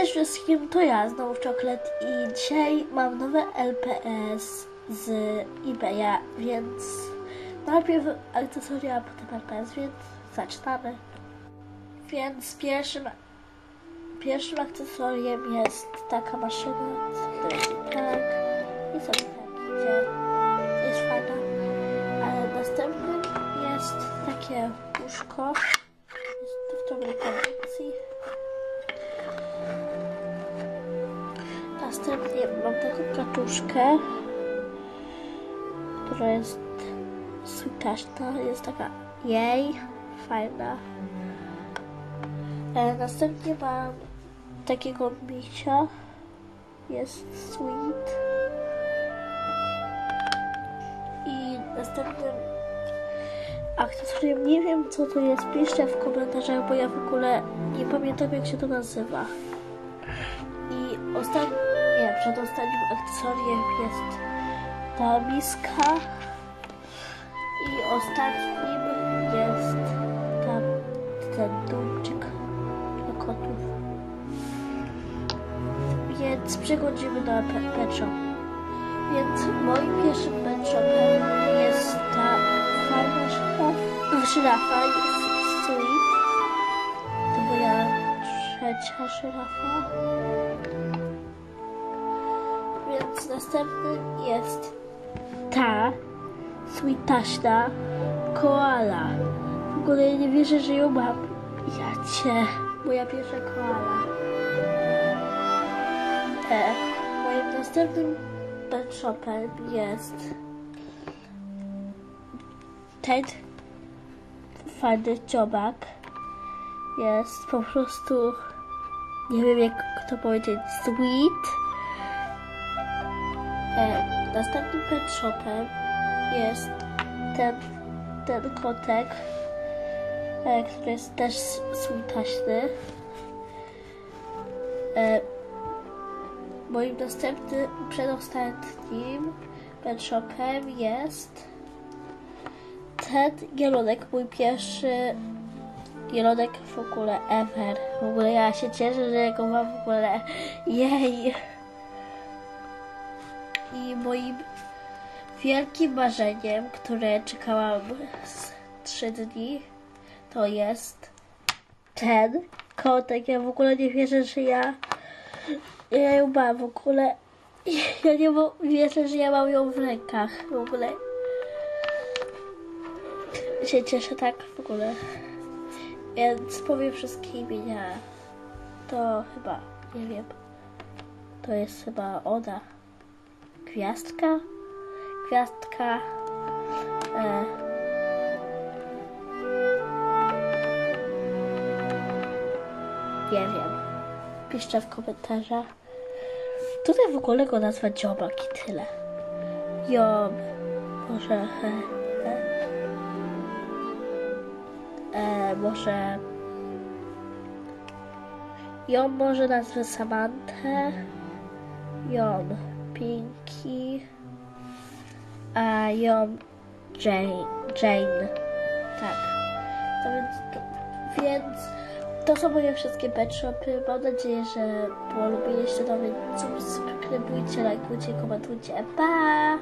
Cześć wszystkim, to ja znowu Czoklet i dzisiaj mam nowe LPS z eBaya, więc najpierw akcesoria, a potem LPS, więc zaczynamy. Więc pierwszym, pierwszym akcesoriem jest taka maszyna, tak. I sobie tak idzie, jest fajna, ale następnym jest takie łóżko, jest w dobrej kondycji. Następnie mam taką kaczuszkę, która jest sukaszna, jest taka jej, fajna. E, następnie mam takiego misia, jest sweet. I następnym akcesoriem, nie wiem co to jest, piszcie w komentarzach, bo ja w ogóle nie pamiętam jak się to nazywa. I ostatnim, nie, przedostatnim akcesoriem jest ta miska. I ostatnim jest tam ten dumczyk dla kotów. Więc przechodzimy do pe- pet. Więc moim pierwszym pet jest ta fajna żyrafa, żyrafa jest sweet. To moja trzecia żyrafa. Następny jest ta sweetaśna koala. W ogóle nie wierzę, że ją mam. Ja cię, moja pierwsza koala. E, moim następnym pet shopem jest ten fajny dziobak. Jest po prostu, nie wiem jak to powiedzieć, sweet. E, następnym pet shopem jest ten, ten kotek, e, który jest też sweetaśny. E, moim następnym, przedostatnim pet shopem jest ten jelonek, mój pierwszy jelonek w ogóle ever. W ogóle ja się cieszę, że go mam w ogóle. Jej! I moim wielkim marzeniem, które czekałam z trzy dni, to jest ten kotek. Ja w ogóle nie wierzę, że ja, ja ją mam w ogóle. Ja nie wierzę, że ja mam ją w rękach w ogóle. Się cieszę tak w ogóle. Więc powiem wszystkie imienia. To chyba, nie wiem. To jest chyba ona. Gwiazdka? Gwiazdka. E, nie wiem. Piszcie w komentarzach. Tutaj w ogóle go nazwać dziobak i tyle. Job. Może. E, e, może. Ją może nazwę Samantę. Ją Pinky. A ją Jane. Tak. To więc, to, więc to są moje wszystkie pet shopy. Mam nadzieję, że polubiliście więc subskrybujcie, lajkujcie, komentujcie. Pa!